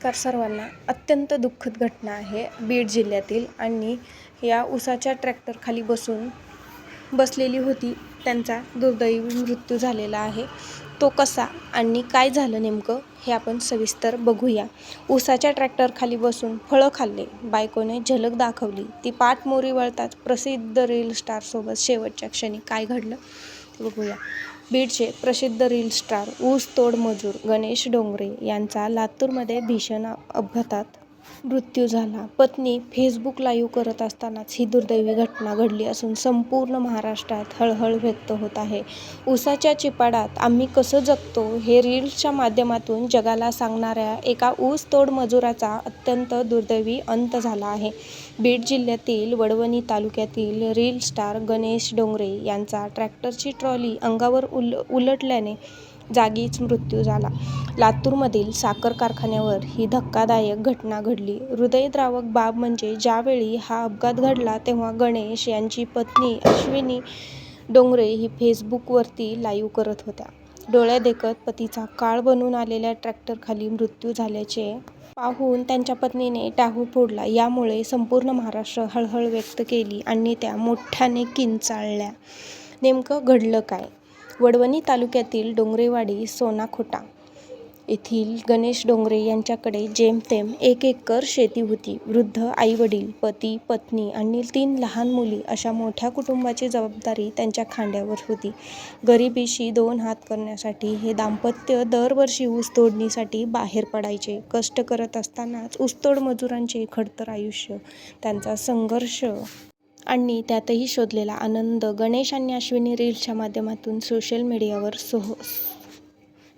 नमस्कार सर्वांना. अत्यंत दुःखद घटना आहे बीड जिल्ह्यातील आणि या उसाच्या ट्रॅक्टरखाली बसून बसलेली होती. त्यांचा दुर्दैवी मृत्यू झालेला आहे. तो कसा आणि काय झालं नेमकं हे आपण सविस्तर बघूया. उसाच्या ट्रॅक्टरखाली बसून फळं खाल्ले. बायकोने झलक दाखवली. ती पाठमोरी वळताच प्रसिद्ध रील स्टारसोबत शेवटच्या क्षणी काय घडलं ते बघूया. बीडचे प्रसिद्ध रील स्टार ऊसतोड मजूर गणेश डोंगरे यांचा लातूरमध्ये भीषण अपघातात मृत्यू झाला. पत्नी फेसबुक लाईव्ह करत असतानाच ही दुर्दैवी घटना घडली असून संपूर्ण महाराष्ट्रात हळहळ व्यक्त होत आहे. ऊसाच्या चिपाडात आम्ही कसं जगतो हे रील्सच्या माध्यमातून जगाला सांगणाऱ्या एका ऊस तोड मजुराचा अत्यंत दुर्दैवी अंत झाला आहे. बीड जिल्ह्यातील वडवणी तालुक्यातील रील स्टार गणेश डोंगरे यांचा ट्रॅक्टरची ट्रॉली अंगावर उल उलटल्याने जागीच मृत्यू झाला. लातूरमधील साखर कारखान्यावर ही धक्कादायक घटना घडली. हृदयद्रावक बाब म्हणजे ज्यावेळी हा अपघात घडला तेव्हा गणेश यांची पत्नी अश्विनी डोंगरे ही फेसबुकवरती लाईव्ह करत होत्या. डोळ्यादेखत पतीचा काळ बनून आलेल्या ट्रॅक्टरखाली मृत्यू झाल्याचे पाहून त्यांच्या पत्नीने टाहू फोडला. यामुळे संपूर्ण महाराष्ट्र हळहळ व्यक्त केली आणि त्या मोठ्याने किंचाळल्या. नेमकं घडलं काय? वडवणी तालुक्यातील डोंगरेवाडी सोनाखोटा येथील गणेश डोंगरे यांच्याकडे जेमतेम एक एकर शेती होती. वृद्ध आईवडील पती पत्नी आणि तीन लहान मुली अशा मोठ्या कुटुंबाची जबाबदारी त्यांच्या खांद्यावर होती. गरिबीशी दोन हात करण्यासाठी हे दाम्पत्य दरवर्षी ऊस तोडणीसाठी बाहेर पडायचे. कष्ट करत असतानाच ऊसतोड मजुरांचे खडतर आयुष्य त्यांचा संघर्ष आणि त्यातही शोधलेला आनंद गणेश आणि अश्विनी रील्सच्या माध्यमातून सोशल मीडियावर सोह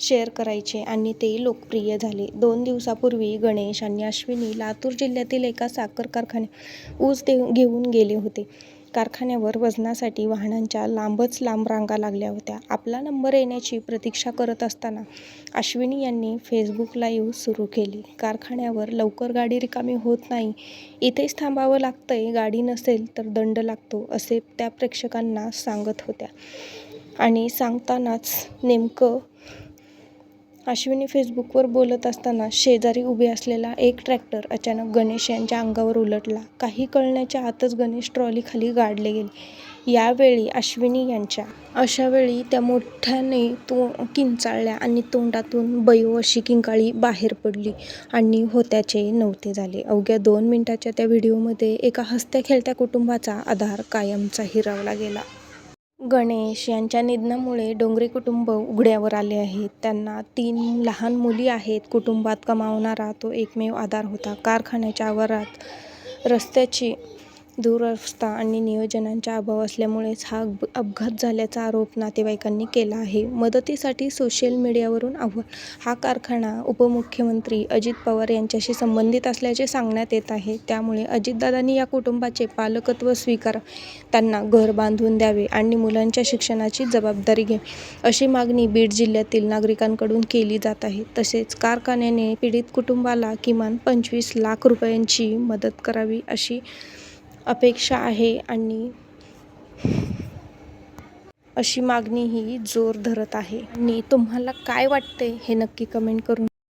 शेअर करायचे आणि ते लोकप्रिय झाले. दोन दिवसापूर्वी गणेश आणि अश्विनी लातूर जिल्ह्यातील एका साखर कारखान्यात ऊस देऊ घेऊन गेले होते. कारखान्यावर वजनासाठी वाहनांच्या लांबच लांब रांगा लागल्या होत्या. आपला नंबर येण्याची प्रतीक्षा करत असताना अश्विनी यांनी फेसबुक लाईव्ह सुरू केली. कारखान्यावर लवकर गाडी रिकामी होत नाही. इथेच थांबावं लागतंय गाडी नसेल तर दंड लागतो असे त्या प्रेक्षकांना सांगत होत्या. आणि सांगतानाच नेमकं अश्विनी फेसबुकवर बोलत असताना शेजारी उभे असलेला एक ट्रॅक्टर अचानक गणेश यांच्या अंगावर उलटला. काही कळण्याच्या आतच गणेश ट्रॉलीखाली गाडले गेले. यावेळी अश्विनी यांच्या अशावेळी त्या मोठ्याने तो किंचाळल्या आणि तोंडातून बयो अशी किंकाळी बाहेर पडली आणि होत्याचे नव्हते झाले. अवघ्या दोन मिनिटाच्या त्या व्हिडिओमध्ये एका हसत्या खेळत्या कुटुंबाचा आधार कायमचा हिरावला गेला. गणेश यांच्या निधनामुळे डोंगरे कुटुंब उघड्यावर आले आहे. त्यांना तीन लहान मुली आहेत. कुटुंबात कमावणारा तो एकमेव आधार होता. कारखान्याच्या आवारात रस्त्याची दूरवस्था आणि नियोजनांचा अभाव असल्यामुळेच हा अपघात झाल्याचा आरोप नातेवाईकांनी केला आहे. मदतीसाठी सोशल मीडियावरून आव्हान. हा कारखाना उपमुख्यमंत्री अजित पवार यांच्याशी संबंधित असल्याचे सांगण्यात येत आहे. त्यामुळे अजितदादांनी या कुटुंबाचे पालकत्व स्वीकार त्यांना घर बांधून द्यावे आणि मुलांच्या शिक्षणाची जबाबदारी घ्यावी अशी मागणी बीड जिल्ह्यातील नागरिकांकडून केली जात आहे. तसेच कारखान्याने पीडित कुटुंबाला किमान पंचवीस लाख रुपयांची मदत करावी अशी अपेक्षा आहे आणि अशी मागणीही जोर धरत आहे. आणि तुम्हाला काय वाटते हे नक्की कमेंट करून